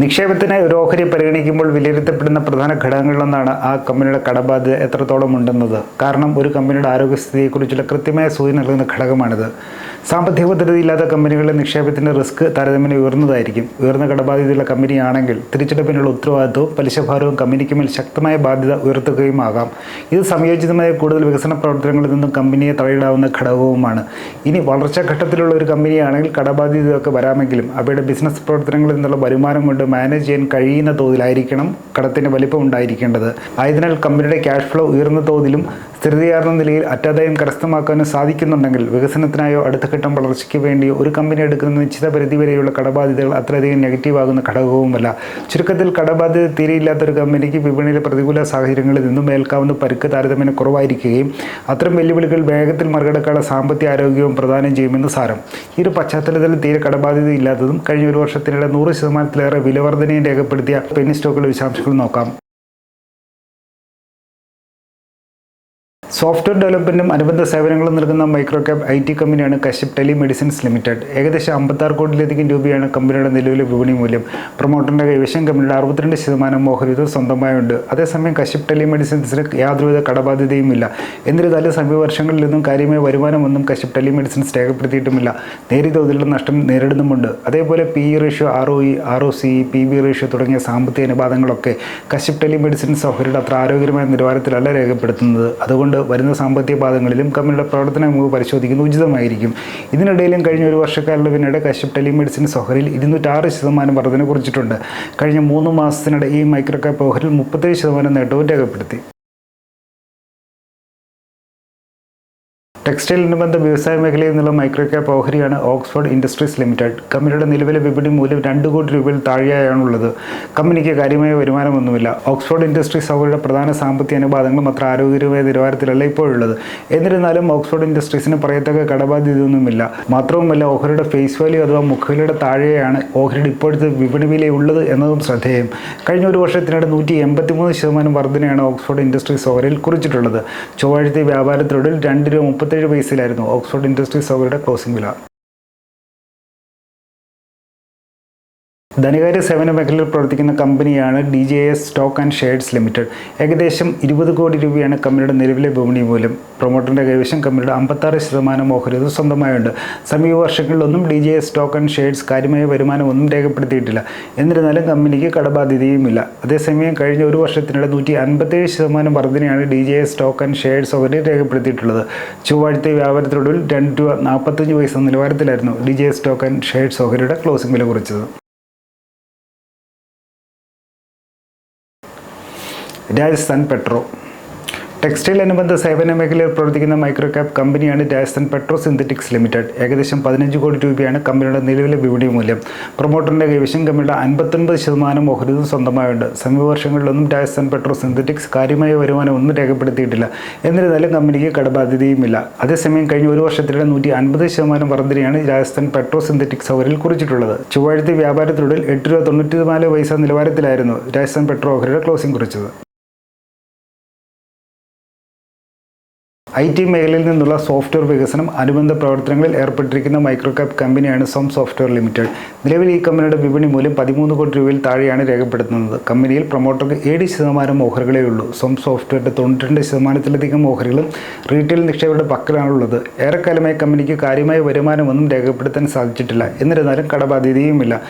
നിക്ഷേപത്തിനായി ഒരു ഓഹരി പരിഗണിക്കുമ്പോൾ വിലയിരുത്തപ്പെടുന്ന പ്രധാന ഘടകങ്ങളിലൊന്നാണ് ആ കമ്പനിയുടെ കടബാധ്യത എത്രത്തോളം ഉണ്ടെന്നത്. കാരണം ഒരു കമ്പനിയുടെ ആരോഗ്യസ്ഥിതിയെക്കുറിച്ചുള്ള കൃത്യമായ സൂചന നൽകുന്ന ഘടകമാണിത്. സാമ്പത്തിക ഭദ്രതയില്ലാത്ത കമ്പനികളുടെ നിക്ഷേപത്തിന്റെ റിസ്ക് താരതമ്യേന ഉയർന്നതായിരിക്കും. ഉയർന്ന കടബാധ്യതയുള്ള കമ്പനിയാണെങ്കിൽ തിരിച്ചെടുപ്പിനുള്ള ഉത്തരവാദിത്വവും പലിശഭാരവും കമ്പനിക്ക് മേൽ ശക്തമായ ബാധ്യത ഉയർത്തുകയും ആകാം. ഇത് സംയോജിതമായ കൂടുതൽ വികസന പ്രവർത്തനങ്ങളിൽ നിന്നും കമ്പനിയെ തടയിടാവുന്ന ഘടകവുമാണ്. ഇനി വളർച്ചാ ഘട്ടത്തിലുള്ള ഒരു കമ്പനിയാണെങ്കിൽ കടബാധ്യതയൊക്കെ വരാമെങ്കിലും അവയുടെ ബിസിനസ് പ്രവർത്തനങ്ങളിൽ നിന്നുള്ള വരുമാനം കൊണ്ട് മാനേജ് ചെയ്യാൻ കഴിയുന്ന തോതിലായിരിക്കണം കടത്തിന്റെ വലിപ്പം ഉണ്ടായിരിക്കേണ്ടത്. ആയതിനാൽ കമ്പനിയുടെ ക്യാഷ് ഫ്ലോ ഉയർന്ന തോതിലും സ്ഥിരതയാർന്ന നിലയിൽ അറ്റാദായം കരസ്ഥമാക്കാനും സാധിക്കുന്നുണ്ടെങ്കിൽ വികസനത്തിനായോ അടുത്ത ഘട്ടം വളർച്ചയ്ക്ക് വേണ്ടിയോ ഒരു കമ്പനി എടുക്കുന്ന നിശ്ചിത പരിധി വരെയുള്ള കടബാധ്യതകൾ അത്രയധികം നെഗറ്റീവ് ആകുന്ന ഘടകവുമല്ല. ചുരുക്കത്തിൽ കടബാധ്യത തീരെയില്ലാത്ത ഒരു കമ്പനിക്ക് വിപണിയിലെ പ്രതികൂല സാഹചര്യങ്ങളിൽ നിന്നും ഏൽക്കാവുന്ന പരുക്ക് താരതമ്യേന കുറവായിരിക്കുകയും അത്തരം വെല്ലുവിളികൾ വേഗത്തിൽ മറികടക്കാനുള്ള സാമ്പത്തിക ആരോഗ്യവും പ്രദാനം ചെയ്യുമെന്ന് സാരം. ഈ ഒരു പശ്ചാത്തലത്തിൽ തീരെ കടബാധ്യത ഇല്ലാത്തതും കഴിഞ്ഞ ഒരു വർഷത്തിനിടെ നൂറ് ശതമാനത്തിലേറെ വിലവർധനയും രേഖപ്പെടുത്തിയ പെന്നി സ്റ്റോക്കുകളുടെ വിശദാംശങ്ങൾ നോക്കാം. സോഫ്റ്റ്വെയർ ഡെവലപ്മെന്റും അനുബന്ധ സേവനങ്ങളും നൽകുന്ന മൈക്രോ ക്യാപ് ഐ ടി കമ്പനിയാണ് കശ്യപ് ടെലി മെഡിസിൻസ് ലിമിറ്റഡ്. ഏകദേശം അമ്പത്താറ് കോടിയിലധികം രൂപയാണ് കമ്പനിയുടെ നിലവിലെ വിപണി മൂല്യം. പ്രൊമോട്ടറിന്റെ കൈവശം കമ്പനിയുടെ അറുപത്തിരണ്ട് ശതമാനം ഓഹരിത് സ്വന്തമായുണ്ട്. അതേസമയം കശ്യപ് ടെലി മെഡിസിൻസിന് യാതൊരുവിധ കടബാധ്യതയുമില്ല. എന്നിരുന്നാലും സമീപ വർഷങ്ങളിൽ നിന്നും കാര്യമായ വരുമാനമൊന്നും കശ്യപ് ടെലി മെഡിസിൻസ് രേഖപ്പെടുത്തിയിട്ടുമില്ല. നേരിയ തോതിലുള്ള നഷ്ടം നേരിടുന്നുമുണ്ട്. അതേപോലെ P E ratio R O E R O C P B ratio തുടങ്ങിയ സാമ്പത്തിക അനുപാതങ്ങളൊക്കെ കശ്യപ് ടെലി മെഡിസിൻസ് ഓഹരിയുടെ അത്ര ആരോഗ്യകരമായ നിലവാരത്തിലല്ല രേഖപ്പെടുത്തുന്നത്. അതുകൊണ്ട് വരുന്ന സാമ്പത്തിക പാദങ്ങളിലും കമ്പനിയുടെ പ്രവർത്തന മികവ് പരിശോധിക്കുന്നത് ഉചിതമായിരിക്കും. ഇതിനിടയിലും കഴിഞ്ഞ ഒരു വർഷക്കാലത്തിനിടെ കശ്യപ് ടെലിമെഡിസിൻ സൊഹറിൽ ഇരുന്നൂറ്റാറ് ശതമാനം വർധന കുറിച്ചിട്ടുണ്ട്. കഴിഞ്ഞ മൂന്ന് മാസത്തിനിടെ ഈ മൈക്രോ ക്യാപ്പ് ഓഹരിൽ മുപ്പത്തേഴ് ശതമാനം നേട്ടവും രേഖപ്പെടുത്തി. ടെക്സ്റ്റൈൽ അനുബന്ധ വ്യവസായ മേഖലയിൽ നിന്നുള്ള മൈക്രോ ക്യാപ്പ് ഓഹരിയാണ് ഓക്സ്ഫോർഡ് ഇൻഡസ്ട്രീസ് ലിമിറ്റഡ്. കമ്പനിയുടെ നിലവിലെ വിപണി മൂല്യം രണ്ട് കോടി രൂപയിൽ താഴെയാണുള്ളത്. കമ്പനിക്ക് കാര്യമായ വരുമാനമൊന്നുമില്ല. ഓക്സ്ഫോർഡ് ഇൻഡസ്ട്രീസ് അവരുടെ പ്രധാന സാമ്പത്തിക അനുപാതങ്ങളും അത്ര ആരോഗ്യകരമായ നിലവാരത്തിലല്ല ഇപ്പോഴുള്ളത്. എന്നിരുന്നാലും ഓക്സ്ഫോർഡ് ഇൻഡസ്ട്രീസിന് പറയത്തക്ക കടബാധ്യതയൊന്നുമില്ല. മാത്രവുമല്ല ഓഹരിയുടെ ഫേസ് വാല്യൂ അഥവാ മുഖവിലയുടെ താഴെയാണ് ഓഹരിയുടെ ഇപ്പോഴത്തെ വിപണി വില ഉള്ളത് എന്നതും ശ്രദ്ധേയം. കഴിഞ്ഞ ഒരു വർഷത്തിനിടെ നൂറ്റി എൺപത്തിമൂന്ന് ശതമാനം വർധനയാണ് ഓക്സ്ഫോർഡ് ഇൻഡസ്ട്രീസ് ഓഹരിയിൽ കുറിച്ചിട്ടുള്ളത്. ചൊവ്വാഴ്ചത്തെ വ്യാപാരത്തിലൊടിൽ രണ്ട് രൂപ മുപ്പത്തേഴ് പൈസയിലായിരുന്നു ഓക്സ്ഫോർഡ് ഇൻഡസ്ട്രീസ് അവരുടെ ക്ലോസിംഗ് വില. ധനകാര്യ സേവന മേഖലയിൽ പ്രവർത്തിക്കുന്ന കമ്പനിയാണ് D J S stock and shares limited ഏകദേശം ഇരുപത് കോടി രൂപയാണ് കമ്പനിയുടെ നിലവിലെ വിപണി മൂല്യം. പ്രൊമോട്ടറിന്റെ കൈവശം കമ്പനിയുടെ അമ്പത്താറ് ശതമാനം ഓഹരിത് സ്വന്തമായുണ്ട്. സമീപ വർഷങ്ങളിലൊന്നും D J S stock and shares കാര്യമായ വരുമാനമൊന്നും രേഖപ്പെടുത്തിയിട്ടില്ല. എന്നിരുന്നാലും കമ്പനിക്ക് കടബാധ്യതയുമില്ല. അതേസമയം കഴിഞ്ഞ ഒരു വർഷത്തിനിടെ നൂറ്റി അൻപത്തേഴ് ശതമാനം വർധനയാണ് D J S stock and shares ഓഹരി രേഖപ്പെടുത്തിയിട്ടുള്ളത്. ചൊവ്വാഴ്ച വ്യാപാരത്തിനൊടുവിൽ രണ്ട് രൂപ നാൽപ്പത്തഞ്ച് പൈസ നിലവാരത്തിലായിരുന്നു D J S stock and shares ഓഹരിയുടെ closing വില കുറിച്ചത്. രാജസ്ഥാൻ പെട്രോ. ടെക്സ്റ്റൈൽ അനുബന്ധ സേവന മേഖലയിൽ പ്രവർത്തിക്കുന്ന മൈക്രോ ക്യാപ് കമ്പനിയാണ് രാജസ്ഥാൻ പെട്രോ സിന്തറ്റിക്സ് ലിമിറ്റഡ്. ഏകദേശം പതിനഞ്ച് കോടി രൂപയാണ് കമ്പനിയുടെ നിലവിലെ വിപണി മൂല്യം. പ്രൊമോട്ടറിന്റെ കൈവശം കമ്പനിയുടെ അൻപത്തൊൻപത് ശതമാനം ഓഹരിതും സ്വന്തമായുണ്ട്. സമീപ വർഷങ്ങളിലൊന്നും രാജസ്ഥാൻ പെട്രോ സിന്തറ്റിക്സ് കാര്യമായ വരുമാനം ഒന്നും രേഖപ്പെടുത്തിയിട്ടില്ല. എന്നിരുന്നാലും കമ്പനിക്ക് കടബാധ്യതയുമില്ല. അതേസമയം കഴിഞ്ഞ ഒരു വർഷത്തിലെ നൂറ്റി അൻപത് ശതമാനം വർധനയാണ് രാജസ്ഥാൻ പെട്രോ സിന്തറ്റിക്സ് ഓഹരിൽ കുറിച്ചിട്ടുള്ളത്. ചൊവ്വാഴ്ച വ്യാപാരത്തിലൂടെ എട്ട് രൂപ തൊണ്ണൂറ്റി നാല് പൈസ നിലവാരത്തിലായിരുന്നു രാജസ്ഥാൻ പെട്രോ ഓഹരിയുടെ ക്ലോസിംഗ് കുറിച്ചത്. ഐ ടി മേഖലയിൽ നിന്നുള്ള സോഫ്റ്റ്വെയർ വികസനം അനുബന്ധ പ്രവർത്തനങ്ങളിൽ ഏർപ്പെട്ടിരിക്കുന്ന മൈക്രോ കമ്പനിയാണ് സം സോഫ്റ്റ്വെയർ ലിമിറ്റഡ്. നിലവിൽ ഈ കമ്പനിയുടെ വിപണി മൂല്യം പതിമൂന്ന് കോടി രൂപയിൽ താഴെയാണ് രേഖപ്പെടുത്തുന്നത്. കമ്പനിയിൽ പ്രൊമോട്ടർക്ക് ഏഴ് ശതമാനം ഓഹരികളേ ഉള്ളൂ. സം സോഫ്റ്റ്വെയറിന്റെ തൊണ്ണൂറ്റിരണ്ട് ശതമാനത്തിലധികം ഓഹരികളും റീറ്റെയിൽ നിക്ഷേപകരുടെ പക്കലാണുള്ളത്. ഏറെക്കാലമായി കമ്പനിക്ക് കാര്യമായ വരുമാനമൊന്നും രേഖപ്പെടുത്താൻ സാധിച്ചിട്ടില്ല. എന്നിരുന്നാലും കടബാധ്യതയുമില്ല.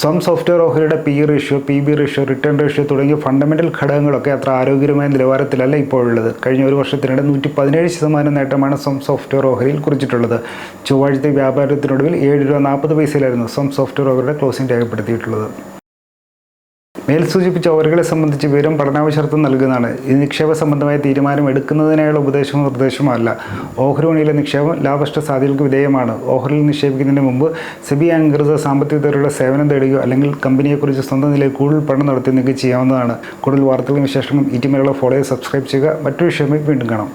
Sam software ഓഹരിയുടെ P ratio P B ratio return ratio തുടങ്ങിയ ഫണ്ടമെന്റൽ ഘടകങ്ങളൊക്കെ അത്ര ആരോഗ്യകരമായ നിലവാരത്തിലല്ല ഇപ്പോഴുള്ളത്. കഴിഞ്ഞ ഒരു വർഷത്തിനിടെ നൂറ്റി പതിനേഴ് ശതമാനം നേട്ടമാണ് സം സോഫ്റ്റ്വെയർ ഓഹരിയിൽ കുറിച്ചിട്ടുള്ളത്. ചൊവ്വാഴ്ചത്തെ വ്യാപാരത്തിനൊടുവിൽ ഏഴ് രൂപ നാൽപ്പത് പൈസയിലായിരുന്നു സം സോഫ്റ്റ്വെയർ ഓഹരിയുടെ ക്ലോസിംഗ് രേഖപ്പെടുത്തിയിട്ടുള്ളത്. മേൽ സൂചിപ്പിച്ച ഓവറുകളെ സംബന്ധിച്ച് വിവരം പഠനാവശ്യർത്ഥം നൽകുന്നതാണ്. ഇത് നിക്ഷേപ സംബന്ധമായ തീരുമാനം എടുക്കുന്നതിനായുള്ള ഉപദേശമോ നിർദ്ദേശമോ അല്ല. ഓഹരി വണിയിലെ നിക്ഷേപം ലാഭഷ്ട സാധ്യതകൾക്ക് വിധേയമാണ്. ഓഹരിയിൽ നിക്ഷേപിക്കുന്നതിന് മുമ്പ് സെബി അംഗീകൃത സാമ്പത്തിക തരയുടെ സേവനം തേടുകയോ അല്ലെങ്കിൽ കമ്പനിയെക്കുറിച്ച് സ്വന്തം നിലയിൽ കൂടുതൽ പഠനം നടത്തി നിങ്ങൾക്ക് ചെയ്യാവുന്നതാണ്. കൂടുതൽ വാർത്തകളും വിശേഷങ്ങളും ഈ ടി മേലുള്ള ഫോളോ സബ്സ്ക്രൈബ് ചെയ്യുക. മറ്റൊരു വിഷയമായി വീണ്ടും കാണാം.